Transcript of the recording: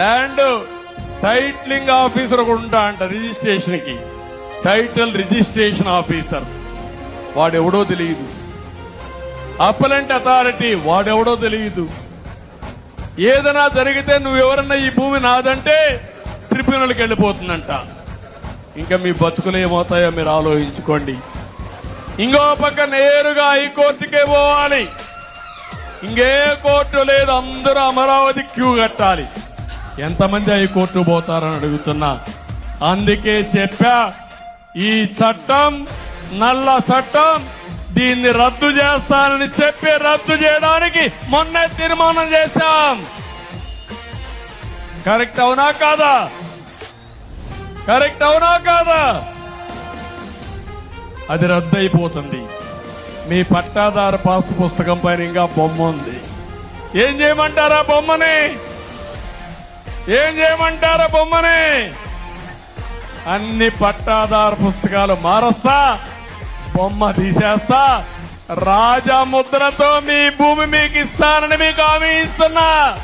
Land titling officer ఒకడు ఉంటా అంట రిజిస్ట్రేషన్కి టైటిల్ రిజిస్ట్రేషన్ ఆఫీసర్. వాడెవడో తెలియదు అప్పలెంట్ అథారిటీ వాడెవడో తెలియదు ఏదైనా జరిగితే నువ్వెవరన్నా ఈ భూమి నాదంటే ట్రిబ్యునల్కి వెళ్ళిపోతుందంట. ఇంకా మీ బతుకులు ఏమవుతాయో మీరు ఆలోచించుకోండి. ఇంకో పక్క నేరుగా హైకోర్టుకే పోవాలి. ఇంకే కోర్టు లేదు అందరూ అమరావతి క్యూ కట్టాలి. ఎంతమంది హైకోర్టు పోతారని అడుగుతున్నా. అందుకే చెప్పా ఈ చట్టం నల్ల చట్టం దీన్ని రద్దు చేస్తానని చెప్పి రద్దు చేయడానికి మొన్న తీర్మానం చేశాం. కరెక్ట్ అవునా కాదా? కరెక్ట్ అవునా కాదా? అది రద్దు అయిపోతుంది మీ పట్టాదారు పాస్ పుస్తకం పైన ఇంకా బొమ్మ ఉంది. ఏం చేయమంటారా బొమ్మని? ఏం చేయమంటారా బొమ్మని? అన్ని పట్టాదారు పుస్తకాలు మారస్తా బొమ్మ తీసేస్తా రాజా ముద్రతో మీ భూమి మీకు ఇస్తానని మీకు హామీ ఇస్తున్నా.